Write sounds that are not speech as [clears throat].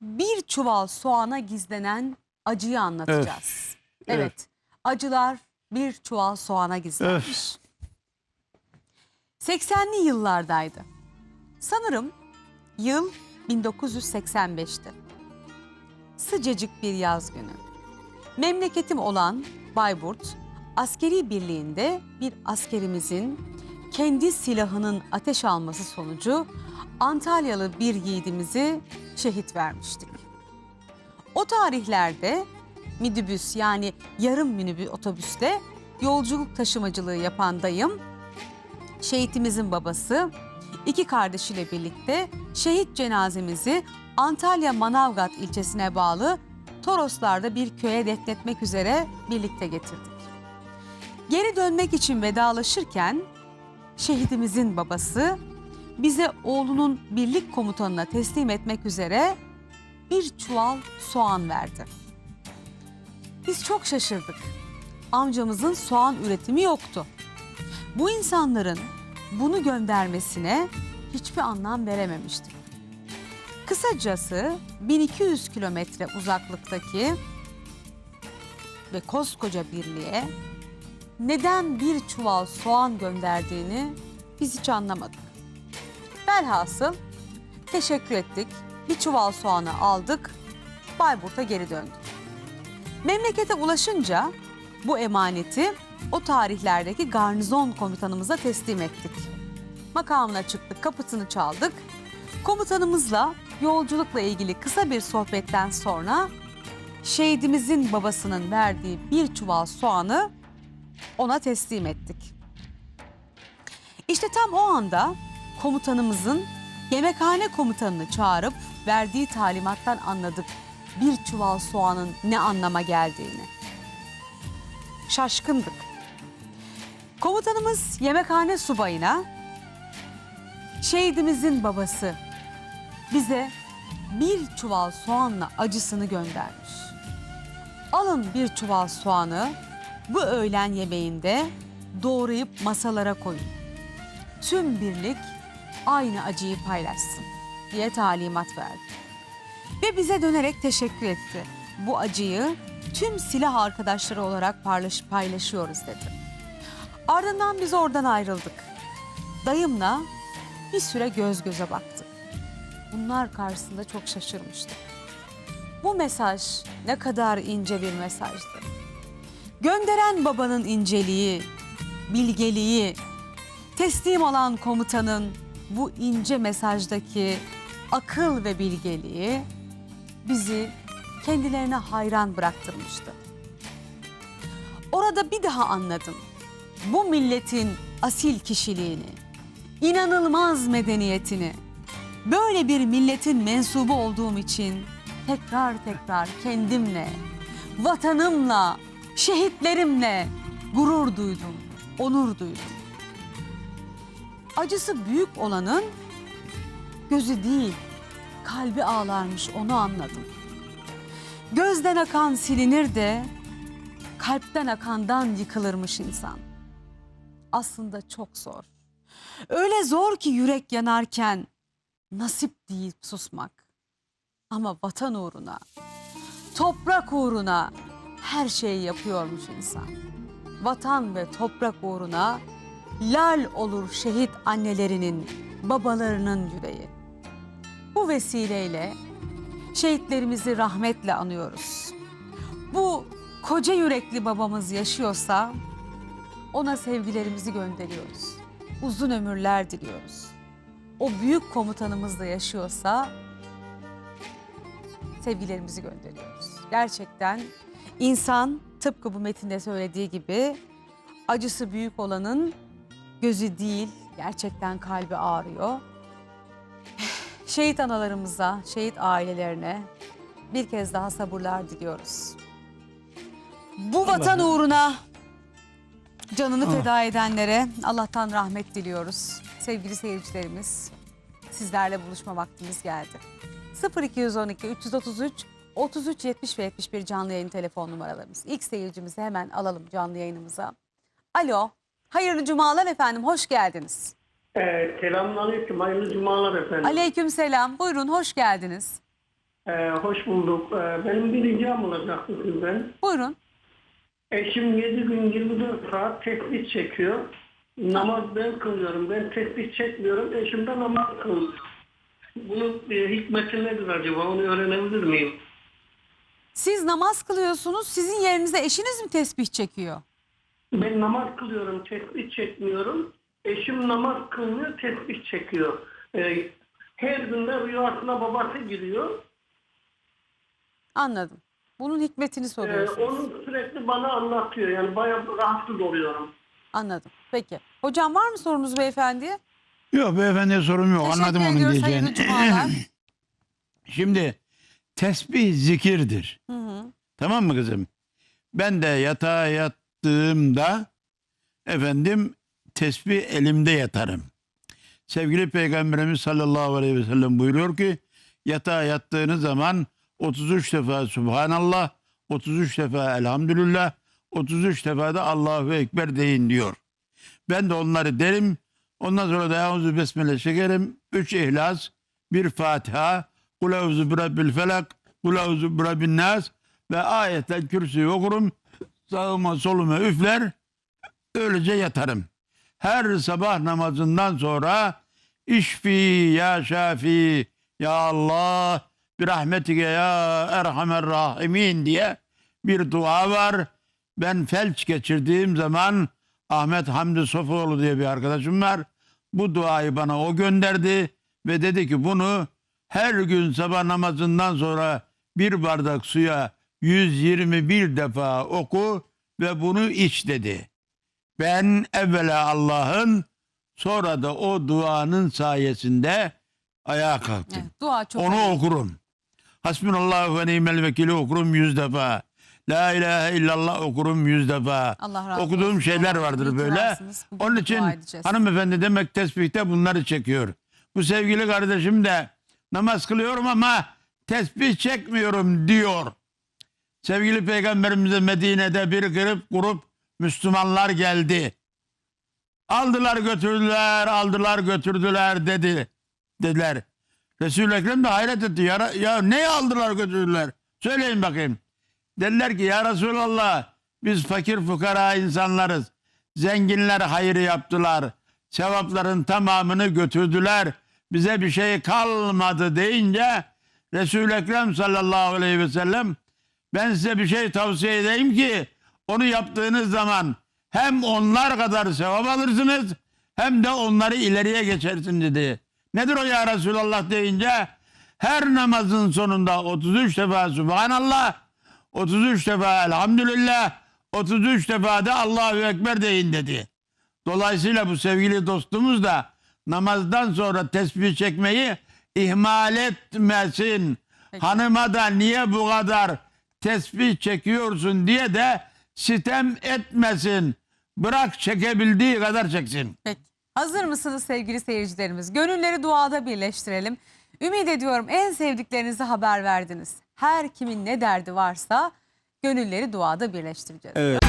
bir çuval soğana gizlenen acıyı anlatacağız. Evet. evet. Acılar bir çuval soğana gizlenmiş. 80'li yıllardaydı. Sanırım yıl 1985'ti. Sıcacık bir yaz günü. Memleketim olan Bayburt askeri birliğinde bir askerimizin kendi silahının ateş alması sonucu Antalyalı bir yiğidimizi şehit vermiştik. O tarihlerde minibüs yani yarım minibüs otobüste yolculuk taşımacılığı yapan dayım şehitimizin babası iki kardeşiyle birlikte şehit cenazemizi Antalya Manavgat ilçesine bağlı Toroslar'da bir köye defnetmek üzere birlikte getirdik. Geri dönmek için vedalaşırken şehidimizin babası bize oğlunun birlik komutanına teslim etmek üzere bir çuval soğan verdi. Biz çok şaşırdık. Amcamızın soğan üretimi yoktu. Bu insanların bunu göndermesine hiçbir anlam verememiştik. Kısacası 1200 kilometre uzaklıktaki ve koskoca birliğe neden bir çuval soğan gönderdiğini biz hiç anlamadık. Velhasıl teşekkür ettik, bir çuval soğanı aldık, Bayburt'a geri döndük. Memlekete ulaşınca bu emaneti o tarihlerdeki garnizon komutanımıza teslim ettik. Makamına çıktık, kapısını çaldık. Komutanımızla yolculukla ilgili kısa bir sohbetten sonra şehidimizin babasının verdiği bir çuval soğanı ona teslim ettik. İşte tam o anda komutanımızın yemekhane komutanını çağırıp verdiği talimattan anladık bir çuval soğanın ne anlama geldiğini. Şaşkındık. Komutanımız yemekhane subayına şehidimizin babası bize bir çuval soğanla acısını göndermiş. Alın bir çuval soğanı bu öğlen yemeğinde doğrayıp masalara koyun. Tüm birlik aynı acıyı paylaşsın diye talimat verdi. Ve bize dönerek teşekkür etti. Bu acıyı tüm silah arkadaşları olarak paylaş, paylaşıyoruz dedi. Ardından biz oradan ayrıldık. Dayımla bir süre göz göze baktık. Bunlar karşısında çok şaşırmıştık. Bu mesaj ne kadar ince bir mesajdı. Gönderen babanın inceliği, bilgeliği, teslim olan komutanın bu ince mesajdaki akıl ve bilgeliği bizi kendilerine hayran bıraktırmıştı. Orada bir daha anladım. Bu milletin asil kişiliğini, inanılmaz medeniyetini, böyle bir milletin mensubu olduğum için tekrar tekrar kendimle, vatanımla, şehitlerimle gurur duydum, onur duydum. Acısı büyük olanın gözü değil, kalbi ağlarmış onu anladım. Gözden akan silinir de kalpten akandan yıkılırmış insan. Aslında çok zor. Öyle zor ki yürek yanarken nasip değil susmak. Ama vatan uğruna, toprak uğruna her şeyi yapıyormuş insan. Vatan ve toprak uğruna lal olur şehit annelerinin, babalarının yüreği. Bu vesileyle şehitlerimizi rahmetle anıyoruz. Bu koca yürekli babamız yaşıyorsa ona sevgilerimizi gönderiyoruz. Uzun ömürler diliyoruz. O büyük komutanımız da yaşıyorsa sevgilerimizi gönderiyoruz. Gerçekten insan tıpkı bu metinde söylediği gibi acısı büyük olanın gözü değil gerçekten kalbi ağrıyor. [sighs] Şehit analarımıza, şehit ailelerine bir kez daha sabırlar diliyoruz. Bu vatan uğruna canını feda edenlere Allah'tan rahmet diliyoruz. Sevgili seyircilerimiz, sizlerle buluşma vaktimiz geldi. 0212 333 33 70 ve 71 canlı yayın telefon numaralarımız. İlk seyircimizi hemen alalım canlı yayınımıza. Alo, hayırlı cumalar efendim, hoş geldiniz. Ee, selamünaleyküm. Hayırlı cumalar efendim. Aleyküm selam, buyurun hoş geldiniz. Ee, hoş bulduk. Ee, benim bir ricam olacaktı sizden. Buyurun. Eşim 7 gün 24 saat tesbih çekiyor. Namaz ben kılıyorum. Ben tesbih çekmiyorum. Eşim de namaz kılıyor. Bunun e, hikmeti nedir acaba? Onu öğrenebilir miyim? Siz namaz kılıyorsunuz. Sizin yerinize eşiniz mi tesbih çekiyor? Ben namaz kılıyorum. Tesbih çekmiyorum. Eşim namaz kılmıyor. Tesbih çekiyor. Ee, her günde rüyasına babası giriyor. Anladım. Bunun hikmetini Ee, soruyorsunuz. onu sürekli bana anlatıyor. Yani bayağı rahatsız oluyorum. Anladım. Peki. Hocam var mı sorunuz beyefendiye? Yok beyefendiye sorum yok. Teşekkür Anladım onun ediyoruz. Hayırlı diyeceğini. cumalar. [clears throat] Şimdi tesbih zikirdir. Hı hı. Tamam mı kızım? Ben de yatağa yattığımda efendim tesbih elimde yatarım. Sevgili Peygamberimiz sallallahu aleyhi ve sellem buyuruyor ki yatağa yattığınız zaman 33 defa Subhanallah, 33 defa Elhamdülillah, 33 defa da Allahu Ekber deyin diyor. Ben de onları derim. Ondan sonra da Euzu Besmele çekerim. Üç İhlas, bir Fatiha, Kul Euzu Birabbil Felak, Kul Euzu Birabbin Nas ve ayetel kürsüyü okurum. Sağıma soluma üfler. Öylece yatarım. Her sabah namazından sonra İşfi ya Şafi ya Allah bir rahmetike ya Erhamer Rahimin diye bir dua var. Ben felç geçirdiğim zaman Ahmet Hamdi Sofuoğlu diye bir arkadaşım var. Bu duayı bana o gönderdi ve dedi ki bunu her gün sabah namazından sonra bir bardak suya 121 defa oku ve bunu iç dedi. Ben evvela Allah'ın sonra da o duanın sayesinde ayağa kalktım. Evet, dua çok Onu önemli. okurum. Hasbunallahu ve ni'mel vekili okurum yüz defa. La ilahe illallah okurum yüz defa. Allah razı Okuduğum olsun. şeyler vardır iyi böyle. Bugün Onun için dua edeceğiz. hanımefendi demek tesbihte bunları çekiyor. Bu sevgili kardeşim de namaz kılıyorum ama tesbih çekmiyorum diyor. Sevgili peygamberimize Medine'de bir grup grup Müslümanlar geldi. Aldılar götürdüler, aldılar götürdüler dedi. Dediler. Resul-i Ekrem de hayret etti. Ya, ya ne aldılar götürdüler? Söyleyin bakayım. Dediler ki ya Resulallah biz fakir fukara insanlarız. Zenginler hayrı yaptılar. Sevapların tamamını götürdüler. Bize bir şey kalmadı deyince Resul-i Ekrem sallallahu aleyhi ve sellem ben size bir şey tavsiye edeyim ki onu yaptığınız zaman hem onlar kadar sevap alırsınız hem de onları ileriye geçersin dedi. Nedir o ya Resulallah deyince her namazın sonunda 33 defa Subhanallah, 33 defa Elhamdülillah, 33 defa da Allahu Ekber deyin dedi. Dolayısıyla bu sevgili dostumuz da namazdan sonra tesbih çekmeyi ihmal etmesin. Peki. Hanıma da niye bu kadar tesbih çekiyorsun diye de sitem etmesin. Bırak çekebildiği kadar çeksin. Peki. Hazır mısınız sevgili seyircilerimiz? Gönülleri duada birleştirelim. Ümit ediyorum en sevdiklerinizi haber verdiniz. Her kimin ne derdi varsa gönülleri duada birleştireceğiz. Evet.